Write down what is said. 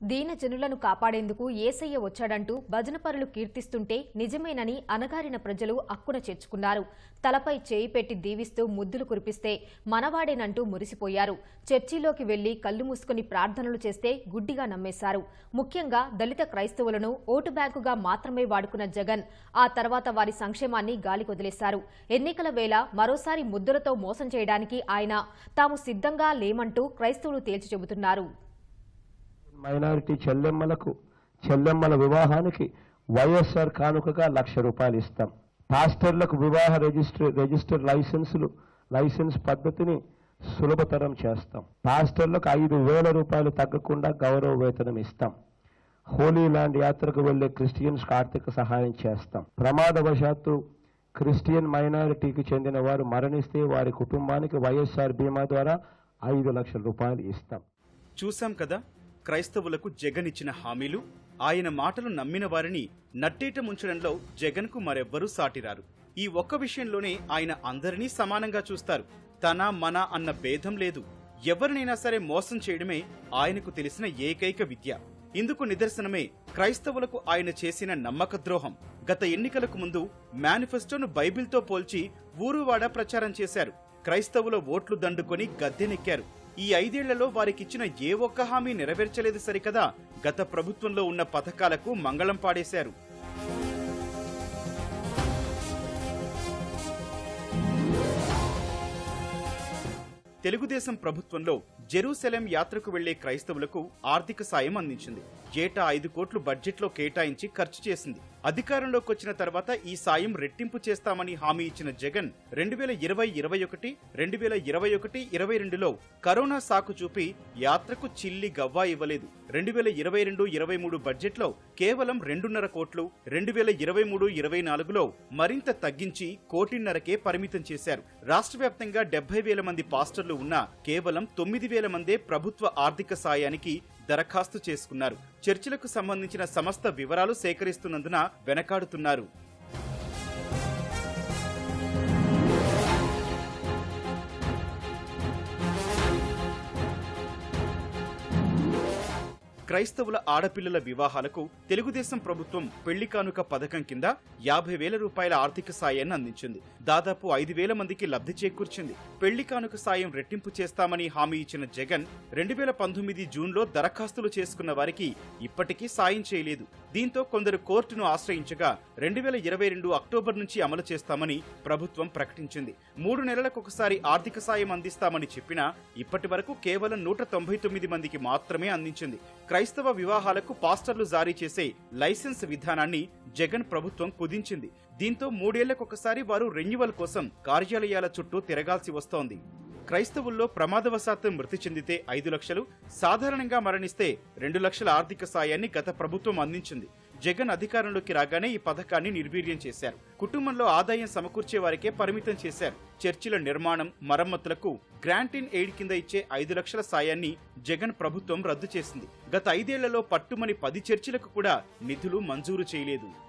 దీన జనులను కాపాడేందుకు ఏసయ్య వచ్చాడంటూ భజనపరులు కీర్తిస్తుంటే నిజమేనని అనగారిన ప్రజలు అక్కున చేర్చుకున్నారు. తలపై చేయి పెట్టి దీవిస్తూ ముద్దులు కురిపిస్తే మనవాడేనంటూ మురిసిపోయారు. చర్చిలోకి వెళ్ళి కళ్ళు మూసుకుని ప్రార్థనలు చేస్తే గుడ్డిగా నమ్మేశారు. ముఖ్యంగా దళిత క్రైస్తవులను ఓటు బ్యాంకుగా మాత్రమే వాడుకున్న జగన్ ఆ తర్వాత వారి సంక్షేమాన్ని గాలికొదిలేశారు ఎన్నికల వేళ మరోసారి ముద్దులతో మోసం చేయడానికి ఆయన తాము సిద్ధంగా లేమంటూ క్రైస్తవులు తేల్చి చెబుతున్నారు. మైనారిటీ చెల్లెమ్మలకు చెల్లెమ్మల వివాహానికి వైఎస్ఆర్ కానుకగా లక్ష రూపాయలు ఇస్తాం. పాస్టర్లకు వివాహ రిజిస్టర్ రిజిస్టర్ లైసెన్సులు లైసెన్స్ పద్ధతిని సులభతరం చేస్తాం. పాస్టర్లకు ఐదు వేల రూపాయలు తగ్గకుండా గౌరవ వేతనం ఇస్తాం. హోలీ ల్యాండ్ యాత్రకు వెళ్ళే క్రిస్టియన్స్ ఆర్థిక సహాయం చేస్తాం. ప్రమాదవశాత్తు క్రిస్టియన్ మైనారిటీకి చెందిన వారు మరణిస్తే వారి కుటుంబానికి వైఎస్ఆర్ బీమా ద్వారా ఐదు లక్షల రూపాయలు ఇస్తాం. చూశాం కదా? క్రైస్తవులకు జగన్ ఇచ్చిన హామీలు ఆయన మాటలు నమ్మిన వారిని నట్టేట ముంచడంలో జగన్కు మరెవ్వరూ సాటిరారు. ఈ ఒక్క విషయంలోనే ఆయన అందరినీ సమానంగా చూస్తారు. తన మన అన్న భేదం లేదు. ఎవరినైనా సరే మోసం చేయడమే ఆయనకు తెలిసిన ఏకైక విద్య. ఇందుకు నిదర్శనమే క్రైస్తవులకు ఆయన చేసిన నమ్మక ద్రోహం. గత ఎన్నికలకు ముందు మేనిఫెస్టోను బైబిల్తో పోల్చి ఊరువాడ ప్రచారం చేశారు. క్రైస్తవుల ఓట్లు దండుకొని గద్దెనెక్కారు. ఈ ఐదేళ్ళలో వారికిచ్చిన ఏ ఒక్క హామీ నెరవేర్చలేదు సరికదా గత ప్రభుత్వంలో ఉన్న పథకాలకు మంగళం పాడేశారు. తెలుగుదేశం ప్రభుత్వంలో జెరూసలేం యాత్రకు వెళ్ళే క్రైస్తవులకు ఆర్థిక సాయం అందించింది. ఏటా ఐదు కోట్లు బడ్జెట్లో కేటాయించి ఖర్చు చేసింది. అధికారంలోకి వచ్చిన తర్వాత ఈ సాయం రెట్టింపు చేస్తామని హామీ ఇచ్చిన జగన్ రెండు వేల ఇరవై ఇరవై ఒకటి రెండు వేల ఇరవై ఒకటి ఇరవై రెండులో కరోనా సాకు చూపి యాత్రకు చిల్లి గవ్వా ఇవ్వలేదు. రెండు వేల ఇరవై రెండు ఇరవై మూడు బడ్జెట్లో కేవలం రెండున్నర కోట్లు రెండు వేల ఇరవై మూడు ఇరవై నాలుగులో మరింత తగ్గించి కోటిన్నరకే పరిమితం చేశారు. రాష్ట్ర వ్యాప్తంగా డెబ్బై వేల మంది పాస్టర్లు ఉన్నా కేవలం తొమ్మిది వేల మందే ప్రభుత్వ ఆర్థిక సాయానికి దరఖాస్తు చేసుకున్నారు. చర్చిలకు సంబంధించిన సమస్త వివరాలు సేకరిస్తున్నందున వెనకాడుతున్నారు. క్రైస్తవుల ఆడపిల్లల వివాహాలకు తెలుగుదేశం ప్రభుత్వం పెళ్ళి కానుక పథకం కింద యాభై వేల రూపాయల ఆర్థిక సాయాన్ని అందించింది. దాదాపు ఐదు వేల మందికి లబ్ధి చేకూర్చింది. పెళ్ళి కానుక సాయం రెట్టింపు చేస్తామని హామీ ఇచ్చిన జగన్ రెండు వేల పంతొమ్మిది జూన్లో దరఖాస్తులు చేసుకున్న వారికి ఇప్పటికీ సాయం చేయలేదు. దీంతో కొందరు కోర్టును ఆశ్రయించగా రెండు వేల ఇరవై రెండు అక్టోబర్ నుంచి అమలు చేస్తామని ప్రభుత్వం ప్రకటించింది. మూడు నెలలకు ఒకసారి ఆర్థిక సాయం అందిస్తామని చెప్పినా ఇప్పటి వరకు కేవలం నూట తొంభై తొమ్మిది మందికి మాత్రమే అందించింది. క్రైస్తవ వివాహాలకు పాస్టర్లు జారీ చేసే లైసెన్స్ విధానాన్ని జగన్ ప్రభుత్వం కుదించింది. దీంతో మూడేళ్ళకొకసారి వారు రెన్యువల్ కోసం కార్యాలయాల చుట్టూ తిరగాల్సి వస్తోంది. క్రైస్తవుల్లో ప్రమాదవశాత్తు మృతి చెందితే ఐదు లక్షలు సాధారణంగా మరణిస్తే రెండు లక్షల ఆర్థిక సాయాన్ని గత ప్రభుత్వం అందించింది. జగన్ అధికారంలోకి రాగానే ఈ పథకాన్ని నిర్వీర్యం చేశారు. కుటుంబంలో ఆదాయం సమకూర్చే వారికే పరిమితం చేశారు. చర్చిల నిర్మాణం మరమ్మతులకు గ్రాంట్ ఇన్ ఎయిడ్ కింద ఇచ్చే ఐదు లక్షల సాయాన్ని జగన్ ప్రభుత్వం రద్దు చేసింది. గత ఐదేళ్ళలో పట్టుమని పది చర్చిలకు కూడా నిధులు మంజూరు చేయలేదు.